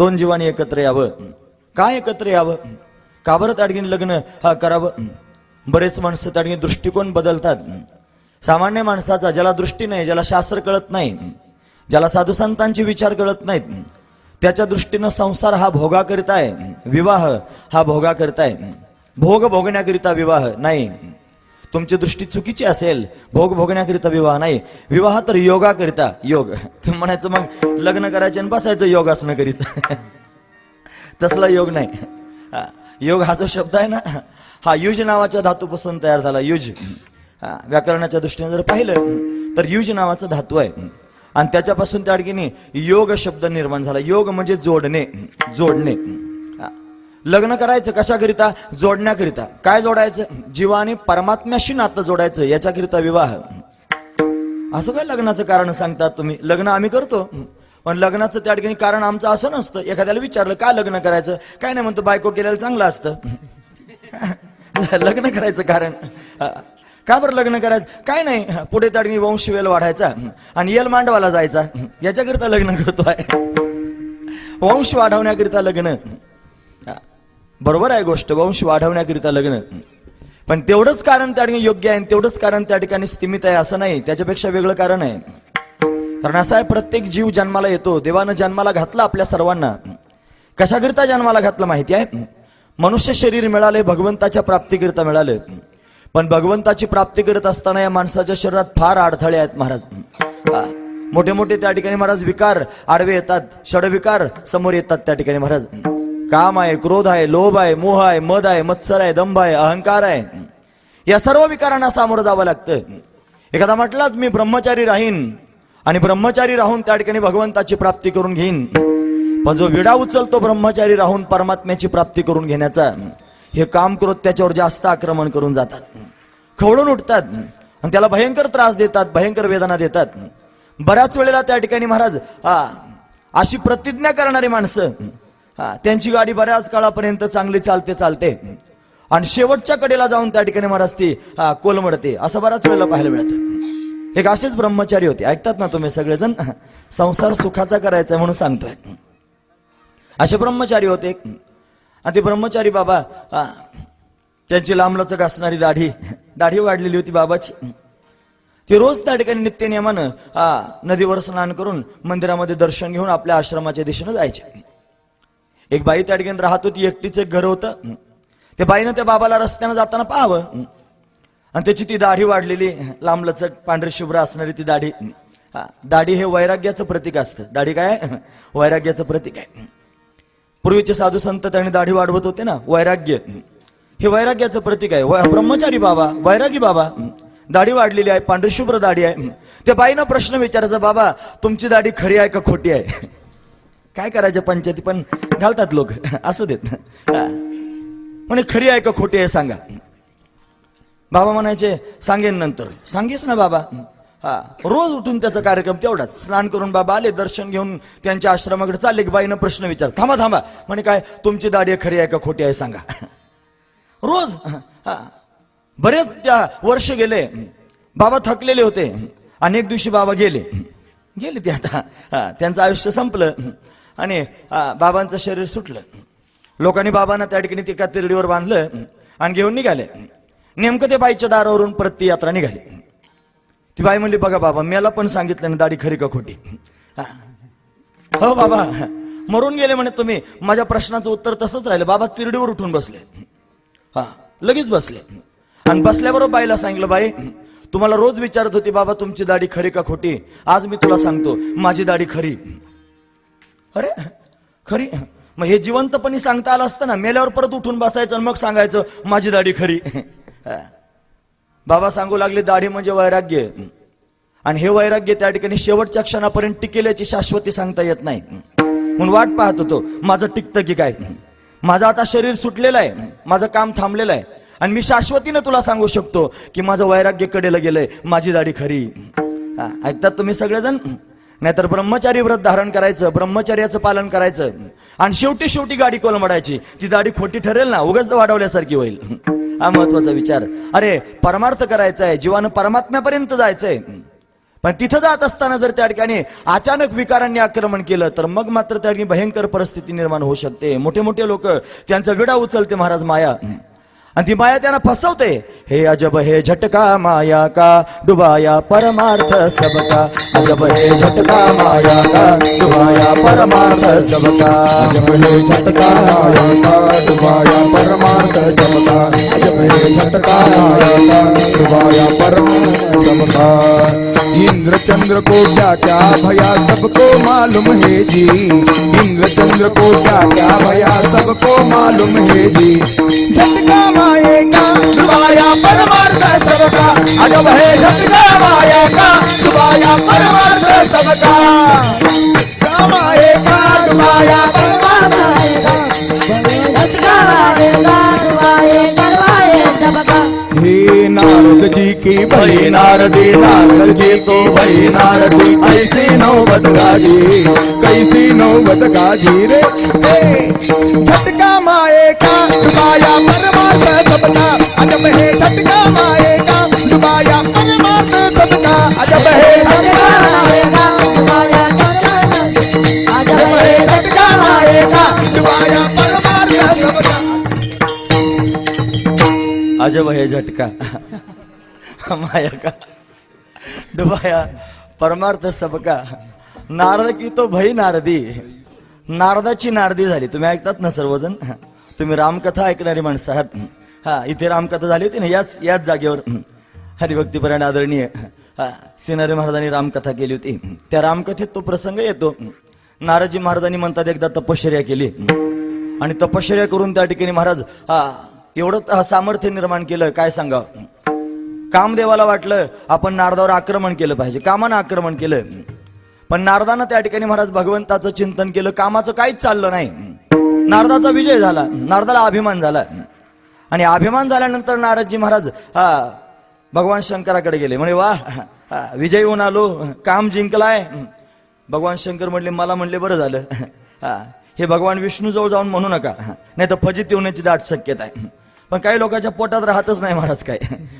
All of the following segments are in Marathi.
दोन जीवांनी एकत्र यावं. काय एकत्र यावं? का बरं ताडगीन लग्न? हा करावं. बरेच माणसं ताडगी दृष्टिकोन बदलतात. सामान्य माणसाचा ज्याला दृष्टी नाही ज्याला शास्त्र कळत नाही ज्याला साधू संतांचे विचार कळत नाहीत त्याच्या दृष्टीनं संसार हा भोगाकरिता आहे. विवाह हा भोगाकरिता आहे. भोग भोगण्याकरिता विवाह नाही. तुमची दृष्टी चुकीची असेल भोग भोगण्याकरिता विवाह नाही. विवाह तर योगाकरिता योग. तुम्ही म्हणायचं मग लग्न करायचे आणि बसायचं योगासनं करीत तसला योग नाही. हा, योग हा जो शब्द आहे ना हा युज नावाच्या धातूपासून तयार झाला युज. हा, व्याकरणाच्या दृष्टीने जर पाहिलं तर युज नावाचा धातू आहे. आणि त्याच्यापासून त्या अडकीने योग शब्द निर्माण झाला. योग म्हणजे जोडणे जोडणे. लग्न करायचं कशाकरिता? जोडण्याकरिता. काय जोडायचं? जीवाने परमात्म्याशी नातं जोडायचं याच्याकरिता विवाह. असं काय लग्नाचं कारण सांगतात तुम्ही? लग्न आम्ही करतो. पण लग्नाचं त्या ठिकाणी कारण आमचं असं नसतं. एखाद्याला विचारलं का लग्न करायचं? काय नाही म्हणतो बायको केलेलं चांगलं असतं. लग्न करायचं कारण. का बरं लग्न करायचं? काय नाही. पुढे त्या ठिकाणी वंश वेल वाढायचा आणि येल मांडवाला जायचा. याच्याकरिता लग्न करतोय. वंश वाढवण्याकरिता लग्न. बरोबर आहे गोष्ट वंश वाढवण्याकरिता लग्न. पण तेवढंच कारण त्या ठिकाणी योग्य आहे आणि तेवढंच कारण त्या ठिकाणी स्थिमित आहे असं नाही. त्याच्यापेक्षा वेगळं कारण आहे. कारण असं आहे प्रत्येक जीव जन्माला येतो. देवानं जन्माला घातला आपल्या सर्वांना. कशाकरिता जन्माला घातलं माहिती आहे? मनुष्य शरीर मिळाले भगवंताच्या प्राप्तीकरिता मिळालं. पण भगवंताची प्राप्ती करत असताना या माणसाच्या शरीरात फार अडथळे आहेत महाराज. मोठे मोठे त्या ठिकाणी महाराज विकार आडवे येतात. षडविकार समोर येतात त्या ठिकाणी महाराज. काम आहे क्रोध आहे लोभ आहे मोह आहे मद आहे मत्सर आहे दंभ आहे अहंकार आहे. या सर्व विकारांना सामोरं जावं लागतं. एखादा म्हटलाच मी ब्रह्मचारी राहीन आणि ब्रह्मचारी राहून त्या ठिकाणी भगवंताची प्राप्ती करून घेईन. पण जो विडा उचलतो ब्रह्मचारी राहून परमात्म्याची प्राप्ती करून घेण्याचा हे काम क्रोध त्याच्यावर जास्त आक्रमण करून जातात. खवळून उठतात आणि त्याला भयंकर त्रास देतात भयंकर वेदना देतात. बऱ्याच वेळेला त्या ठिकाणी महाराज हा अशी प्रतिज्ञा करणारी माणसं त्यांची गाडी बऱ्याच काळापर्यंत चांगली चालते चालते. आणि शेवटच्या कडेला जाऊन त्या ठिकाणी महाराज ती हा कोलमडते. असं बऱ्याच वेळेला पाहायला मिळतं. एक असेच ब्रह्मचारी होते. ऐकतात ना तुम्ही सगळेजण? संसार सुखाचा करायचा म्हणून सांगतोय. असे ब्रह्मचारी होते. आणि ते ब्रह्मचारी बाबा हा, त्यांची लांबलचक असणारी दाढी दाढी वाढलेली होती बाबाची. ते रोज त्या ठिकाणी नित्यनियमानं हा नदीवर स्नान करून मंदिरामध्ये दर्शन घेऊन आपल्या आश्रमाच्या दिशेनं जायचे. एक बाई त्या ठिकाणी राहत होती एकटीच एक घर होतं. त्या बाईनं त्या बाबाला रस्त्यानं जाताना पाहावं. आणि त्याची ती दाढी वाढलेली लांबलचक पांढरी शुभ्र असणारी ती दाढी. दाढी हे वैराग्याचं प्रतीक असतं. दाढी काय? वैराग्याचं प्रतीक आहे. पूर्वीचे साधू संत त्यांनी दाढी वाढवत होते ना वैराग्य. हे वैराग्याचं प्रतीक आहे. ब्रह्मचारी बाबा वैरागी बाबा. दाढी वाढलेली आहे पांढरी शुभ्र दाढी आहे. त्या बाईनं प्रश्न विचारायचा बाबा तुमची दाढी खरी आहे का खोटी आहे? काय करायचं पंचायती? पण घालतात लोक. असू देत. म्हणे खरी आहे का खोटी आहे सांगा. बाबा म्हणायचे सांगेन नंतर. सांगेस ना बाबा. हा. रोज उठून त्याचा कार्यक्रम तेवढाच. स्नान करून बाबा आले दर्शन घेऊन त्यांच्या आश्रमाकडे चालले की बाईनं प्रश्न विचार. थांबा थांबा. म्हणे काय तुमची दाढी खरी आहे का खोटी आहे सांगा. रोज. हा. बरेच त्या वर्ष गेले. बाबा थकलेले होते. अनेक दिवशी बाबा गेले. गेले ते आता. हा, त्यांचं आयुष्य संपलं. आणि हा, बाबांचं शरीर सुटलं. लोकांनी बाबांना त्या ठिकाणी एका तिरडीवर बांधलं आणि घेऊन निघाले. नेमकं ते बाईच्या दारावरून परत ती यात्रा निघाली. ती बाई म्हणली बघा बाबा मला पण सांगितलं ना दाढी खरी का खोटी? हा. हो बाबा. मरून गेले म्हणे तुम्ही. माझ्या प्रश्नाचं उत्तर तसंच राहिलं. बाबा तिरडीवर उठून बसले. हा लगेच बसले. आणि बसल्याबरोबर बाईला सांगितलं बाई तुम्हाला रोज विचारत होती बाबा तुमची दाढी खरी का खोटी? आज मी तुला सांगतो माझी दाढी खरी. अरे खरी. मग हे जिवंतपणी सांगता आलं असतं ना मेल्यावर परत उठून बसायचं आणि मग सांगायचं माझी दाढी खरी. बाबा सांगू लागले दाढी म्हणजे वैराग्य. आणि हे वैराग्य त्या ठिकाणी शेवटच्या क्षणापर्यंत टिकेल्याची शाश्वती सांगता येत नाही. म्हणून वाट पाहत होतो माझं टिकतं की काय? माझं आता शरीर सुटलेलं आहे. माझं काम थांबलेलं आहे. आणि मी शाश्वतीनं तुला सांगू शकतो की माझं वैराग्य कडेला गेलंय. माझी दाढी खरी. हा, ऐकतात तुम्ही सगळेजण? नाहीतर ब्रह्मचारी व्रत धारण करायचं ब्रह्मचर्याचं पालन करायचं. आणि शेवटी शेवटी गाडी कोलमडायची. ती दाढी खोटी ठरेल ना उगाच वाढवल्यासारखी होईल. हा महत्त्वाचा विचार. अरे परमार्थ करायचा आहे जीवानं परमात्म्यापर्यंत जायचंय. पण तिथं जात असताना जर त्या ठिकाणी अचानक विकारांनी आक्रमण केलं तर मग मात्र त्या ठिकाणी भयंकर परिस्थिती निर्माण होऊ शकते. मोठे मोठे लोक त्यांचा विडा उचलते महाराज माया. आणि ती माया त्यांना फसवते. हे अजब हे झटका माया का? डुबाया परमार्थ सबका. अजब हे झटका माया का? डुबाया परमार्थ सबका. अजब हे झटका माया का? डुबाया परमार्थ सबका. अजब हे झटका माया का? डुबाया परमार्थ सबका. इंद्र चंद्र को क्या क्या भया सबको मालूम है जी। इंद्र चंद्र को क्या क्या भया सबको मालूम है जी। झटका माएगा परमार्थ सबका। अजब है झटका। नारद जी की भई, नारदी नारद जी को भई, नारदी ऐसी नौबत गाजी कैसी नौबत गाजी रे। झटका माए का डुबाया परमार्थ सबका, अजब है झटका माए का डुबाया परमार्थ सबका, अजब है अजब हे झटका। माया का डुबाया परमार्थ सबका। नारद की तो भई नारदी। नारदाची नारदी झाली. तुम्ही ऐकतात ना सर्वजण? तुम्ही रामकथा ऐकणारी माणसं आहात. हा इथे रामकथा झाली होती ना याच याच जागेवर. हरिभक्तीपरायण आदरणीय हा सिनारी महाराजांनी रामकथा केली होती. त्या रामकथेत तो प्रसंग येतो. नाराजी महाराजांनी म्हणतात एकदा तपश्चर्या केली. आणि तपश्चर्या करून त्या ठिकाणी महाराज हा एवढं सामर्थ्य निर्माण केलं. काय सांगा कामदेवाला वाटलं आपण नारदावर आक्रमण केलं पाहिजे. कामानं आक्रमण केलं. पण नारदानं त्या ठिकाणी महाराज भगवंताचं चिंतन केलं कामाचं काहीच चाललं नाही. नारदाचा विजय झाला नारदाला अभिमान झाला. आणि अभिमान झाल्यानंतर नारदजी महाराज हा भगवान शंकराकडे गेले. म्हणे वा हा, विजय होऊन आलो काम जिंकलाय. भगवान शंकर म्हणले मला म्हणले बरं झालं. हा, हे भगवान विष्णूजवळ जाऊन म्हणू नका. नाही तर फजित होण्याची दाट शक्यता आहे. पण काही लोकांच्या पोटात राहतच नाही महाराज काय.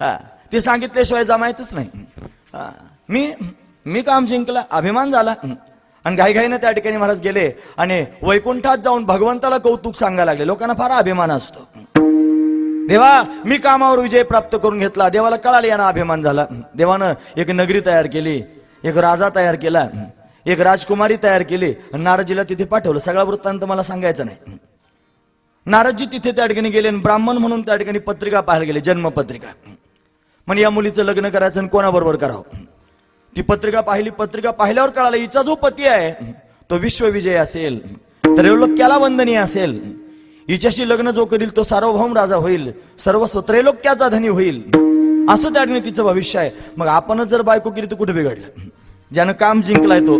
हा, ते सांगितल्याशिवाय जमायचंच नाही. मी मी काम जिंकला अभिमान झाला. आणि घाईघाईनं त्या ठिकाणी महाराज गेले आणि वैकुंठात जाऊन भगवंताला कौतुक सांगायला लागले. लोकांना फार अभिमान असतो. देवा मी कामावर विजय प्राप्त करून घेतला. देवाला कळाले यांना अभिमान झाला. देवानं एक नगरी तयार केली एक राजा तयार केला एक राजकुमारी तयार केली. आणि नारदजीला तिथे पाठवलं. सगळा वृत्तांत मला सांगायचं नाही. नारदजी तिथे त्या ठिकाणी गेले आणि ब्राह्मण म्हणून त्या ठिकाणी पत्रिका पाहायला गेले जन्मपत्रिका. म्हणे या मुलीचं लग्न करायचं आणि कोणाबरोबर करावं? ती पत्रिका पाहिली पत्रिका पाहिल्यावर कळालं हिचा जो पती आहे तो विश्वविजय असेल. त्रैलोक्याला वंदनीय असेल? हिच्याशी लग्न जो करील तो सार्वभौम राजा होईल. सर्वस्व त्रैलोक्याचा धनी होईल. असं त्या ठिकाणी तिचं भविष्य आहे. मग आपणच जर बायको केली तर कुठे बिघडलं? ज्यानं काम जिंकलाय तो.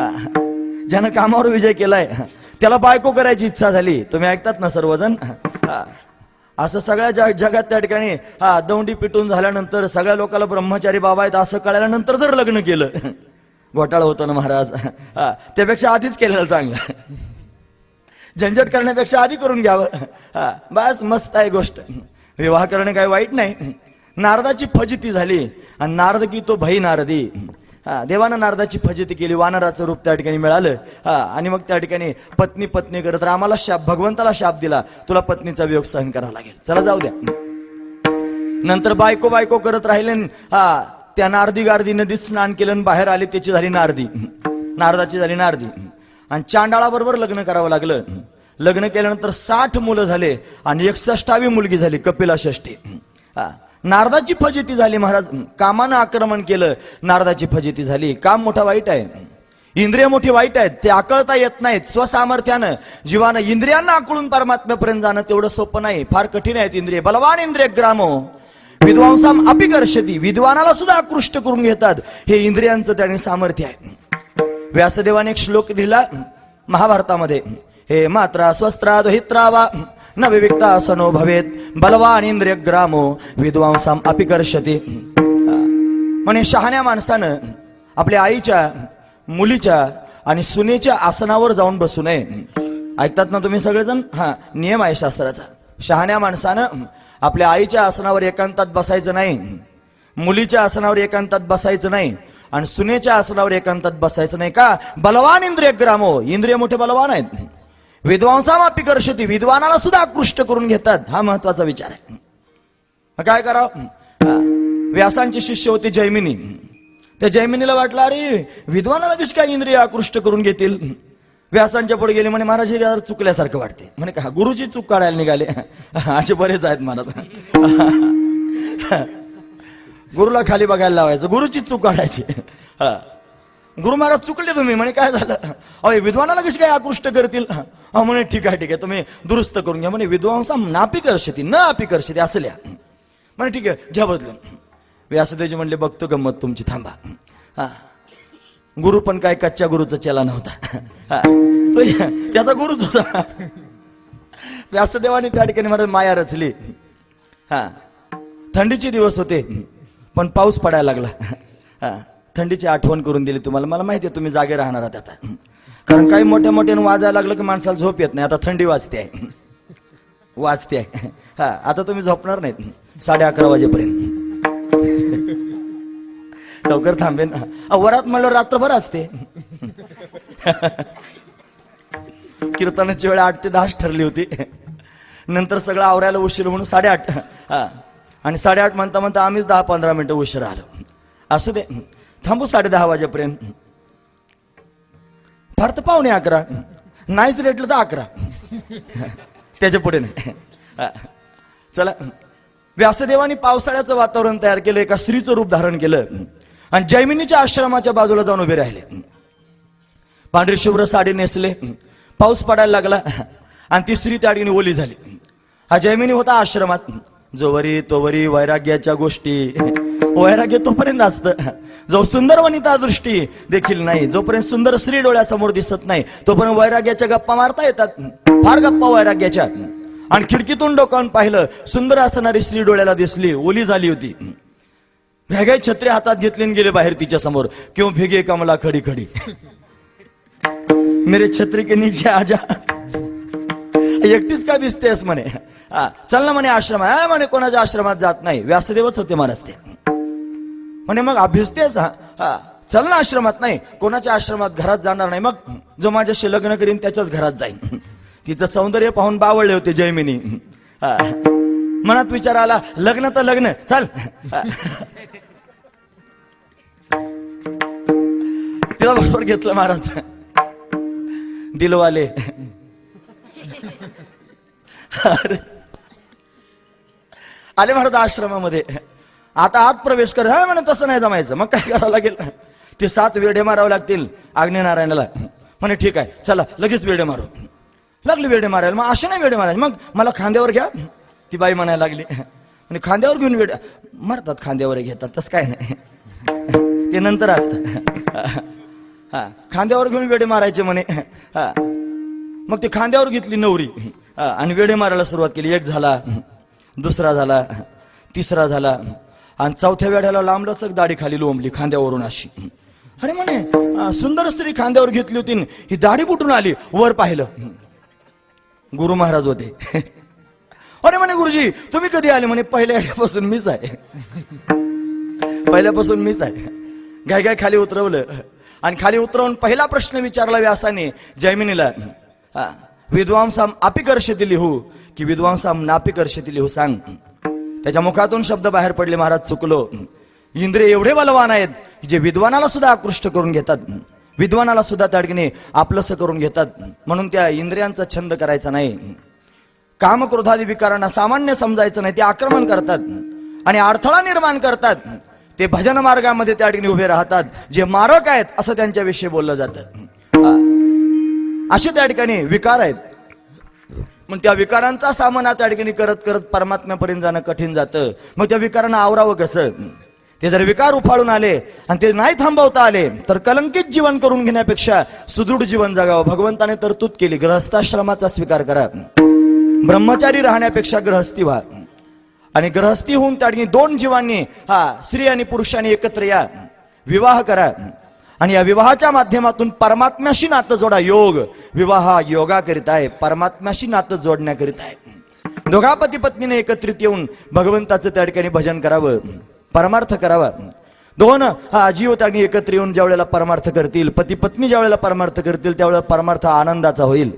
हा. ज्यानं कामावर विजय केलाय त्याला बायको करायची इच्छा झाली. तुम्ही ऐकतात ना सर्वजण? हा. असं सगळ्या जग जगात त्या ठिकाणी हा दौंडी पिटून झाल्यानंतर सगळ्या लोकांना ब्रह्मचारी बाबा आहेत असं कळल्यानंतर जर लग्न केलं. घोटाळा होतो ना महाराज. हा, त्यापेक्षा आधीच केलेलं चांगलं. झंझट करण्यापेक्षा आधी करून घ्यावं. हा, बस मस्त आहे गोष्ट. विवाह करणे काही वाईट नाही. नारदाची फजिती झाली. आणि नारद की तो भई नारदी. हा देवानं नारदाची फजिती केली वानराचं रूप त्या ठिकाणी मिळालं. हा आणि मग त्या ठिकाणी पत्नी पत्नी करत रामाला शाप भगवंताला शाप दिला. तुला पत्नीचा वियोग सहन करावा लागेल. चला जाऊ द्या. नंतर बायको बायको करत राहिले हा त्या नारदी गारदी नदीत स्नान केलं आणि बाहेर आले त्याची झाली नारदी. नारदाची झाली नारदी. आणि चांडाळाबरोबर लग्न करावं लागलं. लग्न केल्यानंतर साठ मुलं झाले आणि एकसष्टावी मुलगी झाली कपिला षष्ठी हा. नारदाची फजिती झाली महाराज. कामानं आक्रमण केलं नारदाची फजिती झाली. काम मोठा वाईट आहे. इंद्रिय मोठी वाईट आहेत. ते आकळता येत नाहीत. स्वसामर्थ्यानं जीवानं इंद्रियांना आकळून परमात्म्यापर्यंत जाणं तेवढं सोपं नाही. फार कठीण आहेत इंद्रिय. बलवान इंद्रिय ग्रामो. विद्वांसाम अपिकर्षती. विद्वानाला सुद्धा आकृष्ट करून घेतात. हे इंद्रियांचं त्याने सामर्थ्य आहे. व्यासदेवाने एक श्लोक लिहिला महाभारतामध्ये. हे मात्रा स्वस्त्रा दोहित्रा वा न विविक्ता सनो भवेत। बलवान इंद्रिय ग्रामो विद्वांसाम अपिकर्षती म्हणे शहाण्या माणसानं आपल्या आईच्या मुलीच्या आणि सुनेच्या आसनावर जाऊन बसू नये. ऐकतात ना तुम्ही सगळेजण? हा नियम आहे शास्त्राचा. शहाण्या माणसानं आपल्या आईच्या आसनावर एकांतात बसायचं नाही. मुलीच्या आसनावर एकांतात बसायचं नाही. आणि सुनेच्या आसनावर एकांतात बसायचं नाही का? बलवान इंद्रिय ग्रामो इंद्रिय मोठे बलवान आहेत. विद्वांसामापी कर्षती विद्वानाला सुद्धा आकृष्ट करून घेतात. हा महत्त्वाचा विचार आहे. काय करावं? व्यासांची शिष्य होती जैमिनी. त्या जैमिनीला वाटलं अरे विद्वानाला कशी काय इंद्रिय आकृष्ट करून घेतील? व्यासांच्या पुढे गेले म्हणे महाराज हे चुकल्यासारखं वाटते म्हणे का गुरुची चूक काढायला निघाले? असे बरेच आहेत महाराज. गुरुला खाली बघायला लावायचं. गुरुची चूक काढायची. हा. गुरु महाराज चुकले तुम्ही म्हणे काय झालं? अहो विद्वानाला कशी काय आकृष्ट करतील? अहो म्हणे ठीक आहे ठीक आहे तुम्ही दुरुस्त करून घ्या म्हणे विद्वांसा नापी करशती न आपी करशती असं लिहा. म्हणे ठीक आहे घ्या बदलून. व्यासदेवजी म्हणले बघतो गंमत तुमची थांबा. हा. गुरु पण काय कच्च्या गुरुचा चेला नव्हता. हा. त्याचा गुरुच होता. व्यासदेवाने त्या ठिकाणी महाराज माया रचली. हा. थंडीचे दिवस होते पण पाऊस पडायला लागला. हा. थंडीची आठवण करून दिली तुम्हाला. मला माहिती आहे तुम्ही जागे राहणार आहात आता. कारण काही मोठ्या मोठ्यानं वाजायला लागलं की माणसाला झोप येत नाही. आता थंडी वाजते आहे. वाजते आहे. हा आता तुम्ही झोपणार नाहीत. साडे अकरा वाजेपर्यंत. लवकर थांबेन. ना वरात म्हणलं रात्रभर असते. कीर्तनाची वेळ आठ ते दहाच ठरली होती. नंतर सगळं आवरायला उशीर म्हणून साडेआठ. हा. आणि साडेआठ म्हणता म्हणता आम्हीच दहा पंधरा मिनिटं उशीर आलो. असू दे. थांबू साडे दहा वाजेपर्यंत. फार तर पाहुणे अकरा. नाहीच रेटलं तर अकरा. त्याच्या पुढे नाही. चला. व्यासदेवाने पावसाळ्याचं वातावरण तयार केलं एका स्त्रीचं रूप धारण केलं. आणि जैमिनीच्या आश्रमाच्या बाजूला जाऊन उभे राहिले. पांढरी शुभ्र साडी नेसले. पाऊस पडायला लागला. आणि ती स्त्री त्या ठिकाणी ओली झाली. हा जैमिनी होता आश्रमात. जोवरी तोवरी वैराग्याच्या गोष्टी. वैराग्य तोपर्यंत असतं. जो सुंदर वनिता दृष्टी देखील नाही जोपर्यंत सुंदर स्त्री डोळ्यासमोर दिसत नाही तोपर्यंत वैराग्याच्या गप्पा मारता येतात. फार गप्पा वैराग्याच्या. आणि खिडकीतून डोकावून पाहिलं सुंदर असणारी स्त्री डोळ्याला दिसली ओली झाली होती. भेगाई छत्री हातात घेतली गेले बाहेर तिच्या समोर. क्यों भेगे कमला खडी खडी? मेरे छत्री के नीचे आजा. एकटीच का दिसतेस म्हणे? हा, चल ना म्हणे आश्रम आहे म्हणे कोणाच्या आश्रमात जात नाही. व्यासदेवच होते महाराज ते. म्हणे मग अभ्यसतेस हा. हा, चल ना आश्रमात नाही. कोणाच्या आश्रमात घरात जाणार नाही मग जो माझ्याशी लग्न करीन त्याच्याच घरात जाईन. तिचं सौंदर्य पाहून बावळले होते जयमिनी हा. मनात विचार आला लग्न तर लग्न चल. तिला बरोबर घेतलं महाराज. दिलवाले. अरे. आले महाराज आश्रमामध्ये. आता आत प्रवेश कर. हा म्हणे तसं नाही जमायचं. मग काय करावं लागेल? ते सात वेडे मारावे लागतील आग्नेनारायणाला. म्हणे ठीक आहे चला लगेच वेडे मारू. लागले वेडे मारायला. मग असे नाही वेडे मारायचे. मग मला खांद्यावर घ्या. ती बाई म्हणायला लागली. म्हणजे खांद्यावर घेऊन वेड मारतात खांद्यावर घेतात. तसं काय नाही. ते नंतर असतं. हा खांद्यावर घेऊन वेडे मारायचे म्हणे. हा. मग ते खांद्यावर घेतली नवरी. हा, आणि वेडे मारायला सुरुवात केली. एक झाला. दुसरा झाला तिसरा झाला. आणि चौथ्या वेळेला लांबलचक दाढी खाली लोंबली खांद्यावरून अशी. अरे म्हणे हा, सुंदर स्त्री खांद्यावर घेतली होती ही दाढी कुठून आली? वर पाहिलं. गुरु महाराज होते. अरे म्हणे गुरुजी तुम्ही कधी आले म्हणे? पहिल्या येण्यापासून मीच आहे. पहिल्यापासून मीच आहे. घाय घाय खाली उतरवलं. आणि खाली उतरवून पहिला प्रश्न विचारला व्यासाने जैमिनीला हा, आपिकर्ष दिली हो. की विद्वांसाम नापी करशील हो सांग. त्याच्या मुखातून शब्द बाहेर पडले महाराज चुकलो. इंद्रिय एवढे बलवान आहेत जे विद्वानाला सुद्धा आकृष्ट करून घेतात. विद्वानाला सुद्धा त्या ठिकाणी आपलंसं करून घेतात. म्हणून त्या इंद्रियांचा छंद करायचा नाही. कामक्रोधादी विकारांना सामान्य समजायचं नाही ते आक्रमण करतात. आणि अडथळा निर्माण करतात. ते भजन मार्गामध्ये त्या ठिकाणी उभे राहतात. जे मारक आहेत असं त्यांच्याविषयी बोललं जातं. असे त्या ठिकाणी विकार आहेत. मग त्या विकारांचा सामना त्या ठिकाणी करत करत परमात्म्यापर्यंत जाणं कठीण जातं. मग त्या विकारांना आवरावं कसं? ते जर विकार उफाळून आले आणि ते नाही थांबवता आले तर कलंकित जीवन करून घेण्यापेक्षा सुदृढ जीवन जगावं. भगवंताने तरतूद केली ग्रहस्थाश्रमाचा स्वीकार करा. ब्रह्मचारी राहण्यापेक्षा ग्रहस्थी व्हा. आणि ग्रहस्थी होऊन त्या ठिकाणी दोन जीवांनी हा स्त्री आणि पुरुषांनी एकत्र या. विवाह करा. आणि या विवाहाच्या माध्यमातून परमात्म्याशी नातं जोडा योग. विवाह हा योगाकरिता आहे. परमात्म्याशी नातं जोडण्याकरिता आहे. दोघा पती पत्नीने एकत्रित येऊन भगवंताचं त्या ठिकाणी भजन करावं. परमार्थ करावा. दोन हा जीव त्यांनी एकत्र येऊन ज्या वेळेला परमार्थ करतील पती पत्नी ज्या वेळेला परमार्थ करतील त्यावेळेला परमार्थ आनंदाचा होईल.